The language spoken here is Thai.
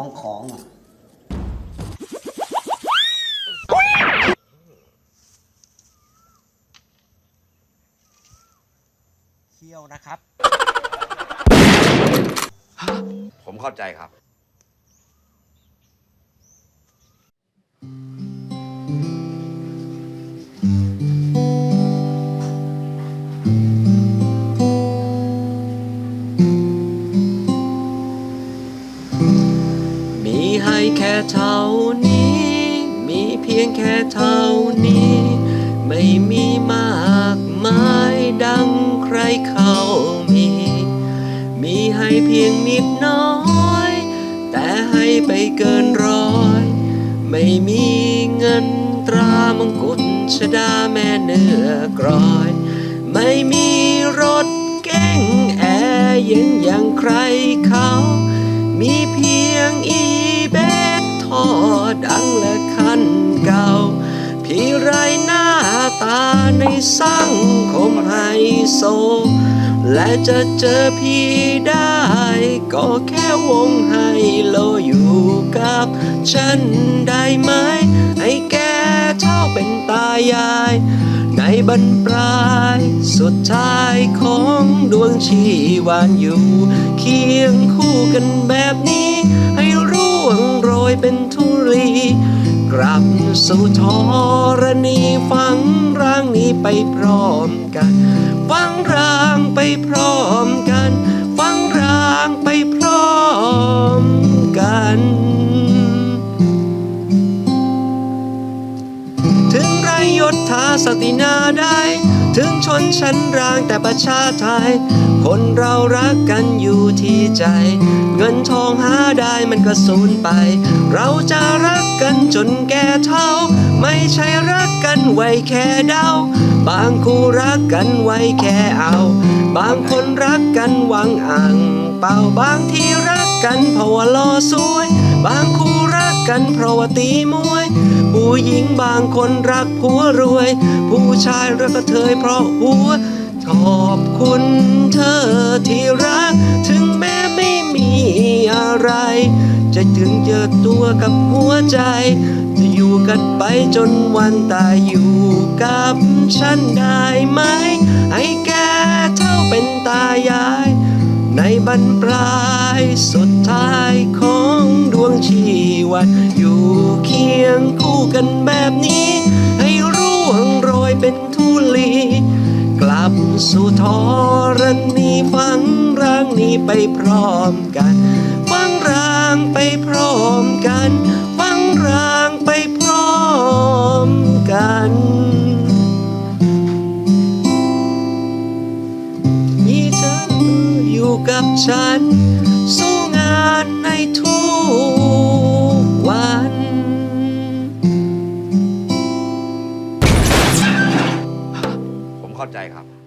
องของอะเที่ยวนะครับ ผมเข้าใจครับ ให้แค่เท่านี้ มีเพียงแค่เท่านี้ ไม่มีมากมายดังใครเขามี มีให้เพียงนิดน้อย แต่ให้ไปเกินร้อย ไม่มีเงินตรามงกุฎชดาแม่เนื้อกรอย ไม่มีรถเก๋งแอร์เย็นอย่างใครเขา มีเพียงอี ดังและคันเก่า พี่ไรหน้าตาในสังคมไฮโซ และจะเจอพี่ได้ ก็แค่วงไฮโลอยู่กับฉันได้ไหม ให้แกเท่าเป็นตายาย ในบรรปลายสุดท้ายของดวงชีวานอยู่ เคียงคู่กันแบบนี้ ให้ร่วงโรยเป็นทุ ลี กลับสู่ธรณีฟังร่างนี้ไปพร้อมกัน ฟังร่างไปพร้อมกัน ฟังร่างไปพร้อมกัน ถึงไรยศถาสตินาได้ถึงชนชั้นร่างแต่ประชาไทย คนเรารักกันอยู่ที่ใจ เงินทองหาได้มันก็สูญไป เราจะ นจนแก่เท่า ไม่ใช่รักกันไว้แค่เดา บางคู่รักกันไว้แค่เอา บางคนรักกันหวังอ่างเป่าบางที่รักกันเพราะว่าล่อสวย บางคู่รักกันเพราะว่าตีมวย ผู้หญิงบางคนรักผัวรวย ผู้ชายรักกระเทยเพราะหัวขอบคุณเธอที่รัก ถึงเจอตัวกับหัวใจ จะอยู่กันไปจนวันตายอยู่กับฉันได้ไหม ให้แกเท่าเป็นตายาย ในบรรปลายสุดท้ายของดวงชีวัน อยู่เคียงคู่กันแบบนี้ ให้ร่วงโรยเป็นทุลีกลับสู่ธรณีฟังร่างนี้ไปพร้อมกันางไปพร้อมกันฟังร่างไปพร้อมกัน มีเธออยู่กับฉัน สู้งานในทุกวัน ผมเข้าใจครับ